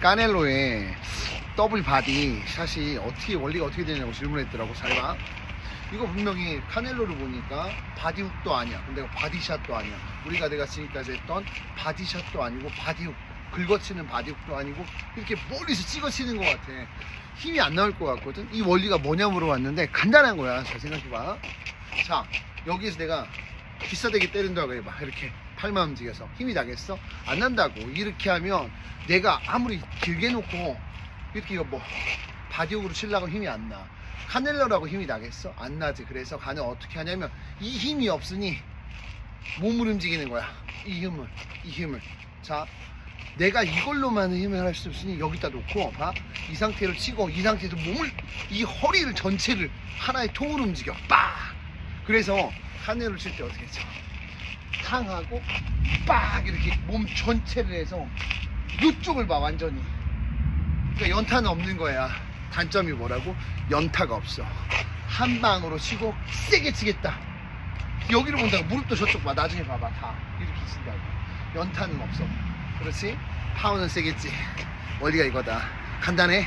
까넬로의 더블 바디 샷이 어떻게 원리가 어떻게 되냐고 질문했더라고 잘봐 이거 분명히 카넬로를 보니까 바디훅도 아니야. 근데 바디샷도 아니야. 우리가 내가 지금까지 했던 바디샷도 아니고 바디훅 긁어치는 바디훅도 아니고 이렇게 멀리서 찍어치는 것 같아. 힘이 안 나올 것 같거든? 이 원리가 뭐냐 물어봤는데 간단한 거야. 잘 생각해봐. 자 여기서 내가 비싸대게 때린다고 해봐. 이렇게 팔만 움직여서 힘이 나겠어? 안 난다고 이렇게 하면 내가 아무리 길게 놓고 이렇게 이거 뭐 바디옥으로 치려고 힘이 안 나. 카넬러라고 힘이 나겠어? 안 나지. 그래서 가는 어떻게 하냐면 이 힘이 없으니 몸을 움직이는 거야. 이 힘을, 이 힘을. 자, 내가 이걸로만 힘을 할 수 없으니 여기다 놓고 봐. 이 상태로 치고 이 상태에서 몸을 이 허리를 전체를 하나의 통으로 움직여. 빡. 그래서 카넬로 칠때 어떻게 쳐? 탕하고 빡 이렇게 몸 전체를 해서 이쪽을 봐 완전히. 그러니까 연타는 없는 거야. 단점이 뭐라고? 연타가 없어. 한 방으로 치고 세게 치겠다. 여기를 본다고 무릎도 저쪽 봐. 나중에 봐봐. 다 이렇게 친다고. 연타는 없어. 그렇지? 파워는 세겠지. 원리가 이거다. 간단해.